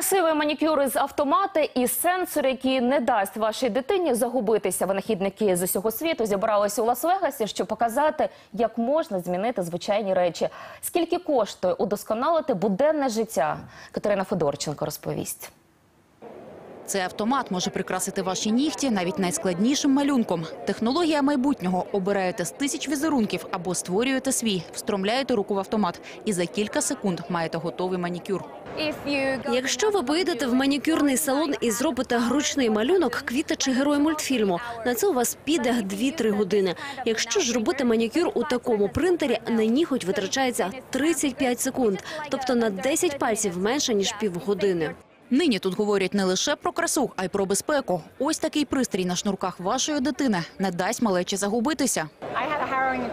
Красивий манікюр із автомата і сенсор, який не дасть вашій дитині загубитися. Винахідники з усього світу зібралися у Лас-Вегасі, щоб показати, як можна змінити звичайні речі. Скільки коштує удосконалити буденне життя? Катерина Федорченко розповість. Цей автомат може прикрасити ваші нігті навіть найскладнішим малюнком. Технологія майбутнього. Обираєте з тисяч візерунків або створюєте свій, встромляєте руку в автомат і за кілька секунд маєте готовий манікюр. Якщо ви поїдете в манікюрний салон і зробите гручний малюнок, квіта чи герой мультфільму, на це у вас піде 2-3 години. Якщо ж робити манікюр у такому принтері, на ніготь витрачається 35 секунд, тобто на 10 пальців менше ніж півгодини. Нині тут говорять не лише про красу, а й про безпеку. Ось такий пристрій на шнурках вашої дитини не дасть малечі загубитися.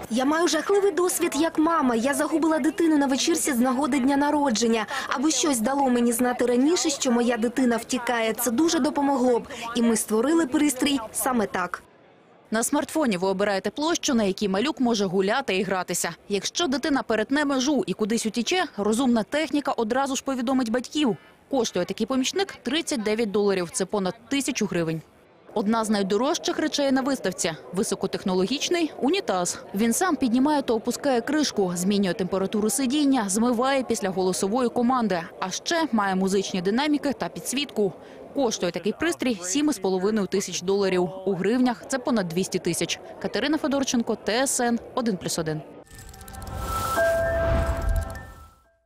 Я маю жахливий досвід як мама. Я загубила дитину на вечірці з нагоди дня народження. Аби щось дало мені знати раніше, що моя дитина втікає. Це дуже допомогло б. І ми створили пристрій саме так. На смартфоні ви обираєте площу, на якій малюк може гуляти і гратися. Якщо дитина перетне межу і кудись утіче, розумна техніка одразу ж повідомить батьків. Коштує такий помічник 39 доларів. Це понад тисячу гривень. Одна з найдорожчих речей на виставці – високотехнологічний унітаз. Він сам піднімає та опускає кришку, змінює температуру сидіння, змиває після голосової команди. А ще має музичні динаміки та підсвітку. Коштує такий пристрій 7,5 тисяч доларів. У гривнях це понад 200 тисяч. Катерина Федорченко, ТСН 1+,1.